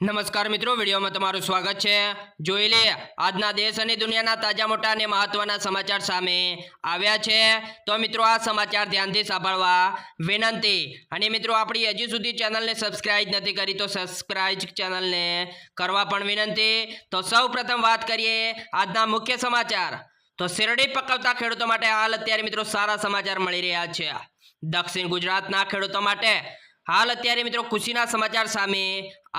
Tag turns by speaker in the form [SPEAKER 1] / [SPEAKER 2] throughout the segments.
[SPEAKER 1] નમસ્કાર મિત્રો, વિડીયોમાં તમારું સ્વાગત છે. જોઈ લે, આજના દેશ અને દુનિયાના તાજા મોટા અને મહત્વના સમાચાર સામે આવ્યા છે. તો મિત્રો, આ સમાચાર ધ્યાનથી સાંભળવા વિનંતી. અને મિત્રો, આપણી હજી સુધી ચેનલને સબસ્ક્રાઇબ નથી કરી, તો સબસ્ક્રાઇબ ચેનલને કરવા પણ વિનંતી. તો સૌ વાત કરીએ આજના મુખ્ય સમાચાર. તો શેરડી પકવતા ખેડૂતો માટે હાલ અત્યારે મિત્રો સારા સમાચાર મળી રહ્યા છે. દક્ષિણ ગુજરાતના ખેડૂતો માટે હાલ અત્યારે મિત્રો ખુશીના સમાચાર સામે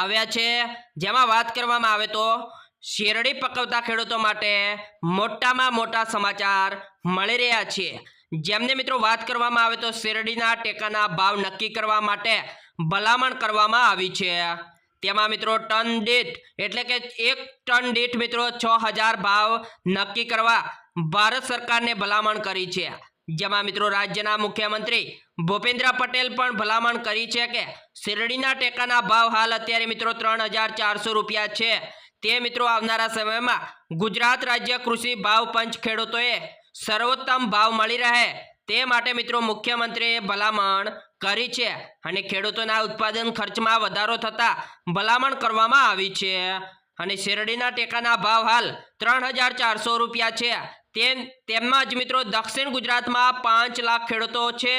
[SPEAKER 1] આવ્યા છે. જેમાં વાત કરવામાં આવે તો શેરડી પકવતા ખેડૂતો માટે મોટામાં મોટા સમાચાર મળી રહ્યા છે. જેમને મિત્રો વાત કરવામાં આવે તો શેરડીના ટેકાના ભાવ નક્કી કરવા માટે ભલામણ કરવામાં આવી છે. તેમાં મિત્રો ટન દીઠ, એટલે કે એક ટન દીઠ મિત્રો છ હજાર ભાવ નક્કી કરવા ભારત સરકારને ભલામણ કરી છે. જેમાં મિત્રો રાજ્યના મુખ્યમંત્રી ભૂપેન્દ્ર પટેલ પણ ભલામણ કરી છે કે શેરડીના ટેકાના ભાવ હાલ અત્યારે મિત્રો ત્રણ રૂપિયા છે. તે મિત્રો આવનારા સમયમાં ગુજરાત રાજ્ય કૃષિ ભાવ પંચ ખેડૂતોએ સર્વોત્તમ ભાવ મળી રહે તે માટે મિત્રો મુખ્યમંત્રીએ ભલામણ કરી છે અને ખેડૂતોના ઉત્પાદન ખર્ચમાં વધારો થતાં ભલામણ કરવામાં આવી છે. અને શેરડીના ટેકાના ભાવ હાલ ત્રણ રૂપિયા છે. તે તેમજ મિત્રો દક્ષિણ ગુજરાતમાં પાંચ લાખ ખેડૂતો છે.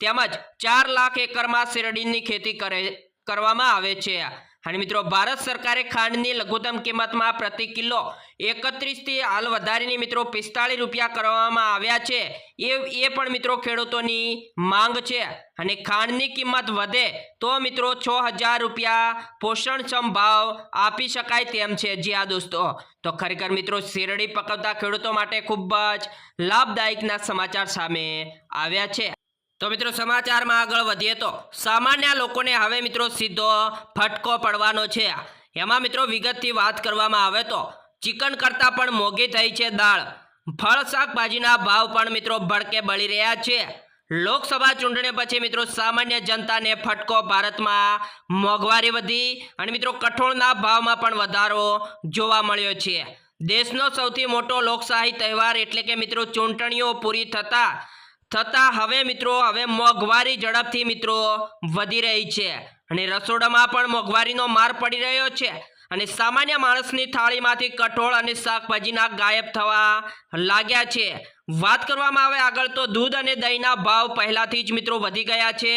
[SPEAKER 1] તેમજ ચાર લાખ એકરમાં શેરડીની ખેતી કરે, કરવામાં આવે છે. અને મિત્રો, ભારત સરકારે ખાંડની લઘુત્તમ કિંમતમાં પ્રતિ કિલો એકત્રીસથી હાલ વધારીને મિત્રો પિસ્તાળીસ રૂપિયા કરવામાં આવ્યા છે. એ એ પણ મિત્રો ખેડૂતોની માંગ છે. અને ખાંડની કિંમત વધે તો મિત્રો છ હજાર રૂપિયા પોષણક્ષમ ભાવ આપી શકાય તેમ છે. જી આ દોસ્તો. તો ખરેખર મિત્રો, શેરડી પકવતા ખેડૂતો માટે ખૂબ જ લાભદાયકના સમાચાર સામે આવ્યા છે. તો મિત્રો સમાચારમાં આગળ વધીએ તો સામાન્ય લોકોને હવે મિત્રો સીધો ફટકો પડવાનો છે. એમાં મિત્રો વિગતથી વાત કરવામાં આવે તો ચિકન કરતાં પણ મોંઘી થઈ છે દાળ. ફળ, શાકભાજીના ભાવ પણ મિત્રો ભડકે બળી રહ્યા છે. લોકસભા ચૂંટણી પછી મિત્રો સામાન્ય જનતાને ફટકો ભારતમાં મોંઘવારી વધી અને મિત્રો કઠોળના ભાવમાં પણ વધારો જોવા મળ્યો છે. દેશનો સૌથી મોટો લોકશાહી તહેવાર એટલે કે મિત્રો ચૂંટણીઓ પૂરી થતા થતાં હવે મિત્રો, હવે મોંઘવારી ઝડપથી મિત્રો વધી રહી છે અને રસોડામાં પણ મોંઘવારીનો માર પડી રહ્યો છે અને સામાન્ય માણસની થાળીમાંથી કઠોળ અને શાકભાજીના ગાયબ થવા લાગ્યા છે. વાત કરવામાં આવે આગળ તો દૂધ અને દહીંના ભાવ પહેલાથી જ મિત્રો વધી ગયા છે.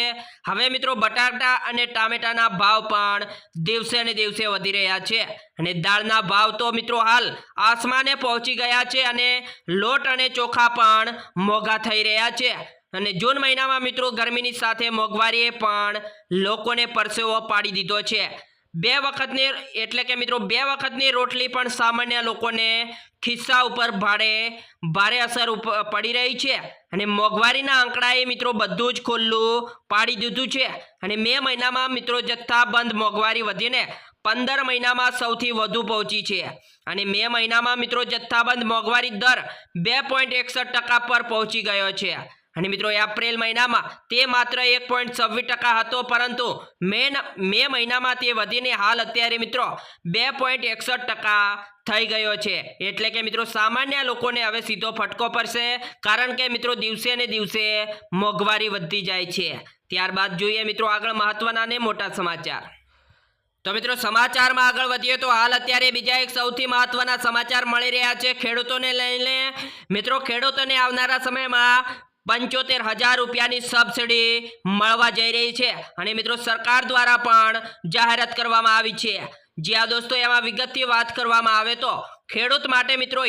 [SPEAKER 1] હવે મિત્રો બટાટા અને ટામેટાના ભાવ પણ દિવસે ને દિવસે વધી રહ્યા છે અને દાળના ભાવ તો મિત્રો હાલ આસમાને પહોંચી ગયા છે અને લોટ અને ચોખા પણ મોંઘા થઈ રહ્યા છે. અને જૂન મહિનામાં મિત્રો ગરમીની સાથે મોંઘવારીએ પણ લોકોને પરસેવો પાડી દીધો છે. બે વખતની એટલે કે મિત્રો બે વખતની રોટલી પણ સામાન્ય લોકોને ખિસ્સા ઉપર ભાડે ભારે અસર પડી રહી છે. અને મોંઘવારીના આંકડાએ મિત્રો બધું જ ખુલ્લું પાડી દીધું છે. અને મે મહિનામાં મિત્રો જથ્થાબંધ મોંઘવારી વધીને પંદર મહિનામાં સૌથી વધુ પહોંચી છે. અને મે મહિનામાં મિત્રો જથ્થાબંધ મોંઘવારી દર બે પોઈન્ટ એકસઠ ટકા પર પહોંચી ગયો છે. અને મિત્રો એપ્રિલ મહિનામાં તે માત્ર એક પોઈન્ટ છવ્વીસ ટકા હતો, પરંતુ મે મે મહિનામાં તે વધીને હાલ અત્યારે મિત્રો બે પોઈન્ટ એકસઠ ટકા થઈ ગયો છે. એટલે કે મિત્રો, સામાન્ય લોકોને હવે સીધો ફટકો પડશે, કારણ કે મિત્રો, દિવસે ને દિવસે મોંઘવારી વધતી જાય છે. ત્યારબાદ જોઈએ મિત્રો, આગળ મહત્વના ને મોટા સમાચાર. તો મિત્રો, સમાચારમાં આગળ વધીએ તો હાલ અત્યારે બીજા એક સૌથી મહત્વના સમાચાર મળી રહ્યા છે. ખેડૂતોને લઈને મિત્રો, ખેડૂતોને આવનારા સમયમાં પંચોતેર હજાર રૂપિયાની સબસિડી મળવા જઈ રહી છે. અને મિત્રો, સરકાર દ્વારા પણ જાહેરાત કરવામાં આવી છે. જ્યાં દોસ્તો, એમાં વિગતથી વાત કરવામાં આવે તો, ખેડૂત માટે મિત્રો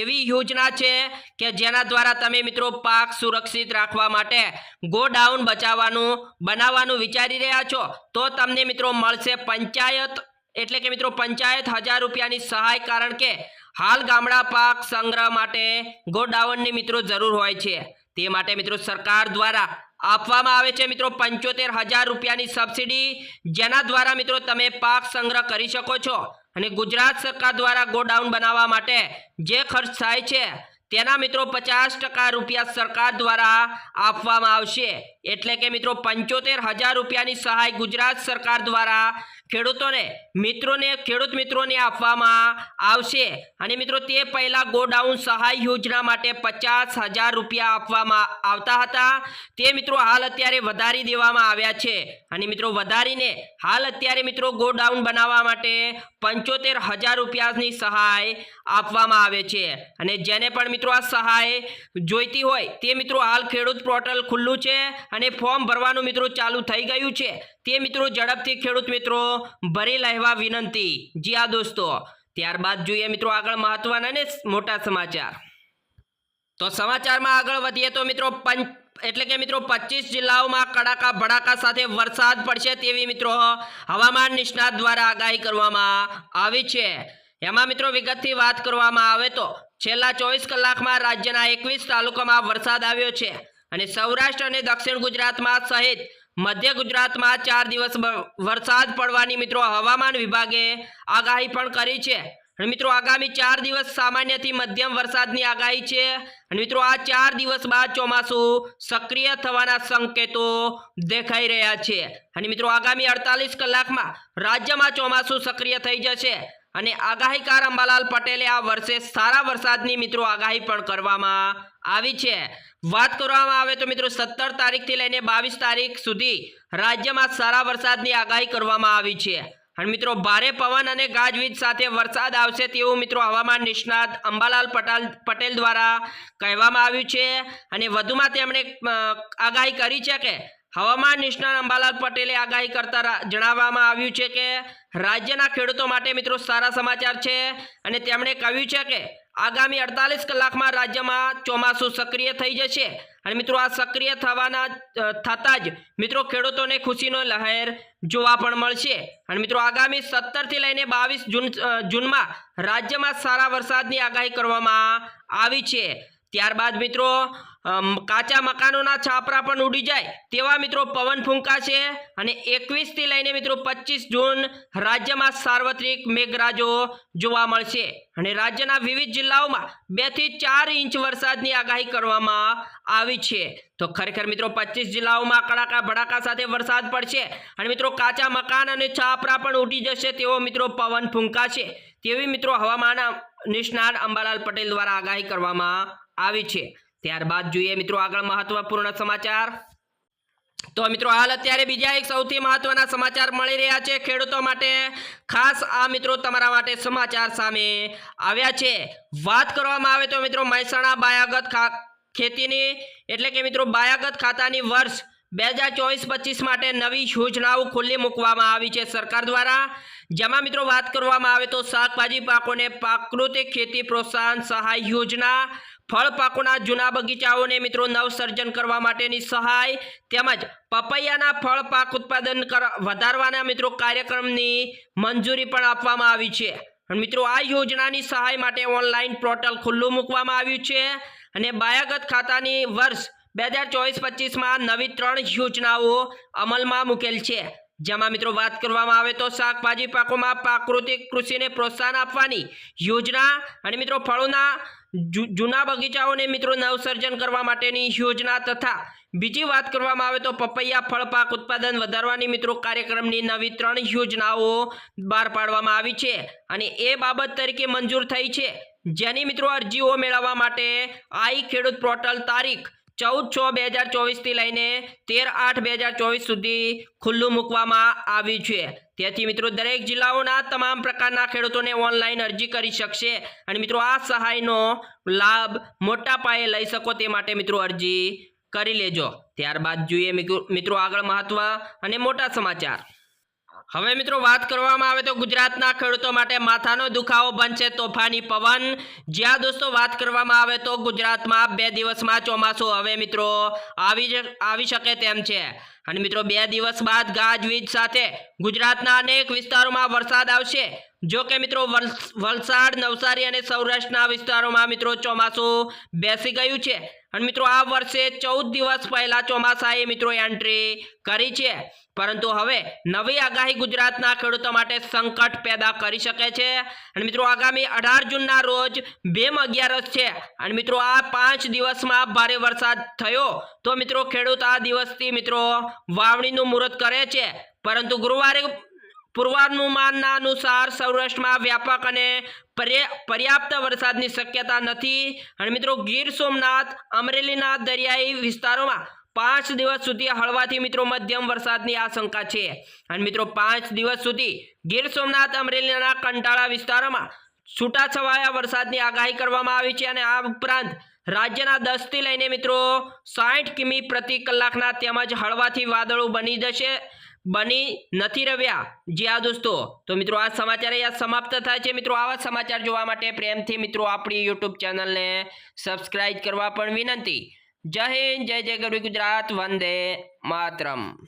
[SPEAKER 1] એવી યોજના છે કે જેના દ્વારા તમે મિત્રો, પાક સુરક્ષિત રાખવા માટે ગોડાઉન બચાવવાનું, બનાવવાનું વિચારી રહ્યા છો, તો તમને મિત્રો મળશે પંચાયત, એટલે કે મિત્રો, પંચાયત હજાર રૂપિયાની સહાય, કારણ કે હાલ ગામડા પાક સંગ્રહ માટે ગોડાઉનની મિત્રો જરૂર હોય છે. તે માટે મિત્રો સરકાર દ્વારા આપવામાં આવે છે મિત્રો પંચોતેર હજાર રૂપિયાની સબસિડી, જેના દ્વારા મિત્રો તમે પાક સંગ્રહ કરી શકો છો. અને ગુજરાત સરકાર દ્વારા ગોડાઉન બનાવવા માટે જે ખર્ચ થાય છે, તેના મિત્રો પચાસ ટકા રૂપિયા સરકાર દ્વારા આપવામાં આવશે. એટલે કે મિત્રો પંચોતેર હજાર રૂપિયાની સહાય ગુજરાત સરકાર દ્વારા ખેડૂતોને, મિત્રોને, ખેડૂત મિત્રોને આપવામાં આવશે. અને મિત્રો, તે પહેલાં ગોડાઉન સહાય યોજના માટે પચાસ હજાર રૂપિયા આપવામાં આવતા હતા. તે મિત્રો હાલ અત્યારે વધારી દેવામાં આવ્યા છે. અને મિત્રો, વધારીને હાલ અત્યારે મિત્રો ગોડાઉન બનાવવા માટે પંચોતેર હજાર રૂપિયાની સહાય આપવામાં આવે છે. અને જેને પણ મિત્રો આ સહાય જોઈતી હોય, તે મિત્રો હાલ ખેડૂત પોર્ટલ ખુલ્લું છે. અને ફોર્મ ભરવાનું મિત્રો ચાલુ થઈ ગયું છે. તે મિત્રો ઝડપથી ખેડૂત મિત્રો ભરી લેવા વિનંતી. જી આ દોસ્તો. ત્યારબાદ જોઈએ મિત્રો આગળ મહત્વના ને મોટા સમાચાર. તો સમાચારમાં આગળ વધીએ તો મિત્રો પંચ એટલે કે મિત્રો પચીસ જિલ્લાઓમાં કડાકા ભડાકા સાથે વરસાદ પડશે તેવી મિત્રો હવામાન નિષ્ણાત દ્વારા આગાહી કરવામાં આવી છે. એમાં મિત્રો વિગતથી વાત કરવામાં આવે તો છેલ્લા ચોવીસ કલાકમાં રાજ્યના એકવીસ તાલુકામાં વરસાદ આવ્યો છે અને સૌરાષ્ટ્ર અને દક્ષિણ ગુજરાતમાં સહિત મધ્ય ગુજરાતમાં ચાર દિવસ વરસાદ પડવાની મિત્રો હવામાન વિભાગે આગાહી પણ કરી છે. મિત્રો આગામી ચાર દિવસ સામાન્યથી મધ્યમ વરસાદની આગાહી છે. અને મિત્રો આ ચાર દિવસ બાદ ચોમાસું સક્રિય થવાના સંકેતો દેખાઈ રહ્યા છે. અને મિત્રો આગામી અડતાલીસ કલાકમાં રાજ્યમાં ચોમાસું સક્રિય થઈ જશે. અને આગાહીકાર અંબાલાલ પટેલે આ વર્ષે સારા વરસાદની મિત્રો આગાહી પણ કરવામાં આવી છે. વાત કરવામાં આવે તો મિત્રો સત્તર તારીખથી લઈને બાવીસ તારીખ સુધી રાજ્યમાં સારા વરસાદની આગાહી કરવામાં આવી છે. અને મિત્રો ભારે પવન અને ગાજવીજ સાથે વરસાદ આવશે તેવું મિત્રો હવામાન નિષ્ણાત અંબાલાલ પટેલ પટેલ દ્વારા કહેવામાં આવ્યું છે. અને વધુમાં તેમણે આગાહી કરી છે કે હવામાન નિષ્ણાત અંબાલાલ પટેલે આગાહી કરતા જણાવવામાં આવ્યું છે કે રાજ્યના ખેડૂતો માટે મિત્રો સારા સમાચાર છે અને તેમણે કહ્યું છે કે આગામી અડતાલીસ કલાકમાં રાજ્યમાં ચોમાસું સક્રિય થઈ જશે. અને મિત્રો આ સક્રિય થવાના થતાં જ મિત્રો ખેડૂતોને ખુશીનો લહેર જોવા પણ મળશે. અને મિત્રો આગામી સત્તરથી લઈને બાવીસ જૂન જૂનમાં રાજ્યમાં સારા વરસાદની આગાહી કરવામાં આવી છે. ત્યારબાદ મિત્રો કાચા મકાનોના છાપરા પણ ઉડી જાય તેવા મિત્રો પવન ફૂંકાશે અને એકવીસથી લઈને મિત્રો પચીસ જૂન રાજ્યમાં સાર્વત્રિક મેઘરાજો જોવા મળશે. અને રાજ્યના વિવિધ જિલ્લાઓમાં બેથી ચાર ઇંચ વરસાદની આગાહી કરવામાં આવી છે. તો ખરેખર મિત્રો પચીસ જિલ્લાઓમાં કડાકા ભડાકા સાથે વરસાદ પડશે અને મિત્રો કાચા મકાન અને છાપરા પણ ઉડી જશે તેવો મિત્રો પવન ફૂંકાશે તેવી મિત્રો હવામાન નિષ્ણાત અંબાલાલ પટેલ દ્વારા આગાહી કરવામાં આવી છે. ત્યારબાદ જોઈએ મિત્રો આગળ મહત્વપૂર્ણ સમાચાર. તો મિત્રો હાલ અત્યારે બીજા એક સૌથી મહત્વના સમાચાર મળી રહ્યા છે ખેડૂતો માટે. ખાસ આ મિત્રો તમારા માટે સમાચાર સામે આવ્યા છે. વાત કરવામાં આવે તો મિત્રો મહેસાણા બાયાગત ખેતીની, એટલે કે મિત્રો બાયાગત ખાતાની વર્ષ બે હજાર ચોવીસ પચીસ માટે નવી યોજનાઓ ખુલ્લી મૂકવામાં આવી છે સરકાર દ્વારા. જેમાં મિત્રો વાત કરવામાં આવે તો શાકભાજી પાકોને પ્રાકૃતિક ખેતી પ્રોત્સાહન સહાય યોજના ફળ પાકોના જૂના બગીચાઓને મિત્રો નવસર્જન કરવા માટેની સહાય તેમજ પપૈયાના ફળ પાક ઉત્પાદન વધારવાના મિત્રો કાર્યક્રમની મંજૂરી પણ આપવામાં આવી છે. મિત્રો આ યોજનાની સહાય માટે ઓનલાઈન પોર્ટલ ખુલ્લું મૂકવામાં આવ્યું છે અને બાયાગત ખાતાની વર્ષ બે હજાર ચોવીસ પચીસમાં નવી ત્રણ યોજનાઓ અમલમાં મૂકેલ છે. જેમાં મિત્રો વાત કરવામાં આવે તો શાકભાજી પાકોમાં પ્રાકૃતિક કૃષિને પ્રોત્સાહન આપવાની યોજના અને મિત્રો ફળોના જૂના બગીચાઓને મિત્રો નવસર્જન કરવા માટેની યોજના તથા બીજી વાત કરવામાં આવે તો પપૈયા ફળ પાક ઉત્પાદન વધારવાની મિત્રો કાર્યક્રમની નવી ત્રણ યોજનાઓ બહાર પાડવામાં આવી છે અને એ બાબત તરીકે મંજૂર થઈ છે. જેની મિત્રો અરજીઓ મેળવવા માટે આઈ ખેડૂત પોર્ટલ તારીખ ચૌદ છ બે હજાર ચોવીસથી લઈને તેર આઠ બે હજાર ચોવીસ સુધી ખુલ્લું મૂકવામાં આવ્યું છે. તેથી મિત્રો, દરેક જિલ્લાઓના તમામ પ્રકારના ખેડૂતોને ઓનલાઈન અરજી કરી શકશે અને મિત્રો, આ સહાયનો લાભ મોટા પાયે લઈ શકો તે માટે મિત્રો અરજી કરી લેજો. ત્યારબાદ જોઈએ મિત્રો- આગળ મહત્વ અને મોટા સમાચાર. હવે મિત્રો વાત કરવામાં આવે તો ગુજરાતના ખેડૂતો માટે માથાનો દુખાવો બનશે તોફાની પવન. જ્યાં દોસ્તો વાત કરવામાં આવે તો ગુજરાતમાં બે દિવસમાં ચોમાસું હવે મિત્રો આવી આવી શકે તેમ છે. અને મિત્રો, બે દિવસ બાદ ગાજવીજ સાથે ગુજરાતના અનેક વિસ્તારોમાં વરસાદ આવશે. જો કે મિત્રો, વલ- વલસાડ, નવસારી અને સૌરાષ્ટ્રના વિસ્તારોમાં મિત્રો ચોમાસું બેસી ગયું છે. અને મિત્રો, આ વર્ષે ચૌદ દિવસ પહેલા ચોમાસાએ મિત્રો એન્ટ્રી કરી છે. પરંતુ હવે નવી આગાહી ગુજરાતના ખેડૂતો માટે સંકટ પેદા કરી શકે છે. અને મિત્રો, આગામી અઢાર જૂનના રોજ ભીમ અગિયારસ છે. અને મિત્રો, આ પાંચ દિવસમાં ભારે વરસાદ થયો. તો મિત્રો, ખેડૂત આ દિવસથી મિત્રો વાવણીનું મુહૂર્ત કરે છે. પરંતુ ગુરુવારે પૂર્વાનુમાનના અનુસાર સૌરાષ્ટ્રમાં વ્યાપક અને પર્યા- પર્યાપ્ત વરસાદની શક્યતા નથી. અને મિત્રો, ગીર સોમનાથ, અમરેલીના દરિયાઈ વિસ્તારોમાં પાંચ દિવસ સુધી હળવાથી મિત્રો મધ્યમ વરસાદની આશંકા છે. અને મિત્રો, પાંચ દિવસ સુધી ગીર સોમનાથ, અમરેલીના કંટાળા વિસ્તારોમાં છૂટાછવાયા વરસાદની આગાહી કરવામાં આવી છે. અને આ ઉપરાંત રાજ્યના દસથી લઈને મિત્રો સાઠ કિમી પ્રતિ કલાકના તેમજ હળવાથી વાદળો બની જશે. બની નથી રહ્યા. જી આ દોસ્તો. તો મિત્રો આ સમાચાર અહીંયા સમાપ્ત થાય છે. મિત્રો આવા સમાચાર જોવા માટે પ્રેમથી મિત્રો આપણી યુટ્યુબ ચેનલને સબસ્ક્રાઇબ કરવા પણ વિનંતી. જય હિન્દ, જય જય ગરવી ગુજરાત, વંદે માતરમ.